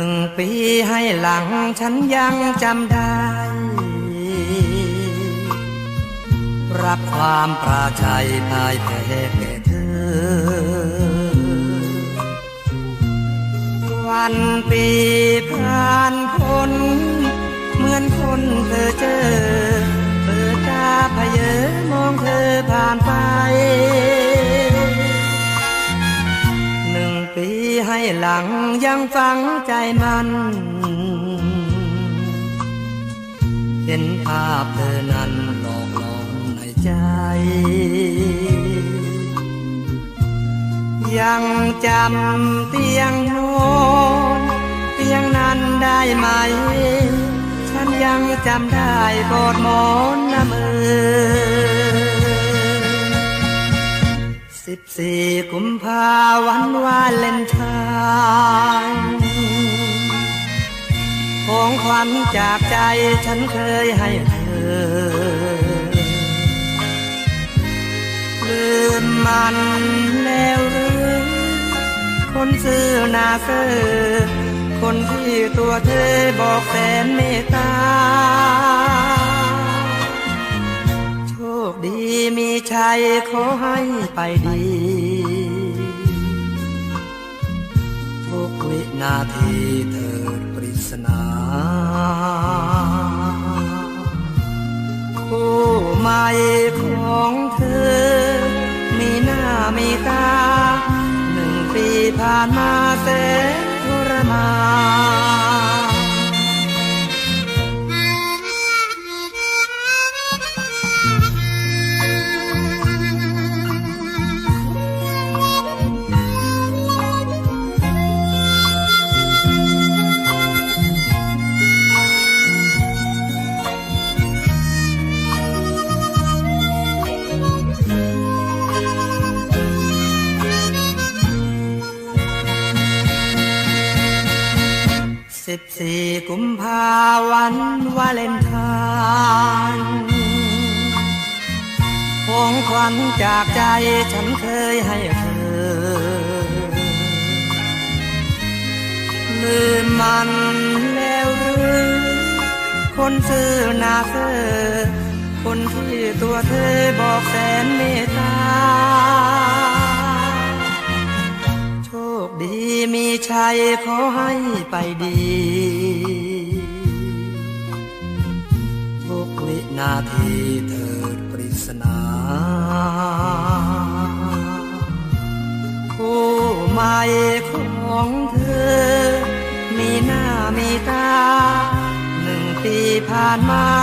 ึ่งปีให้หลังฉันยังจำได้ รับความปราชัยพายแพ้แก่เธอ วันปีผ่านคนเหมือนคนเธอเจอเปิดตาพเยอ หลังยังฝังใจมัน เห็นภาพเธอนั้นหลอกหลอนในใจ ยังจำเตียงนอนเตียงนั้นได้ไหม ฉันยังจำได้กอดหมอนน้ำเอ สิบสี่กุมภาวันวาเลนไทน์ของขวัญจากใจฉันเคยให้เธอ ลืมมันแล้วหรือ คนซื้อหนาเซอคนที่ตัวเธอบอกแสนเมตตา มีชัยขอให้ไปดี ทุกวินาทีเถิดปริศนาผู้ใหม่ของเธอ มีหน้ามีตาหนึ่งปีผ่านมาแสนทรมาน สิบสี่กุมภาวันวาเลนไทน์ของขวัญจากใจฉันเคยให้เธอ ลืมมันแล้วหรือ คนซื้อนาเธอคนที่ตัวเธอบอกแสนเมตตา ดีมีชัยขอให้ไปดีทุกวินาทีเถิดปริศนาผู้ใหม่ของเธอ มีหน้ามีตา หนึ่งปีผ่านมา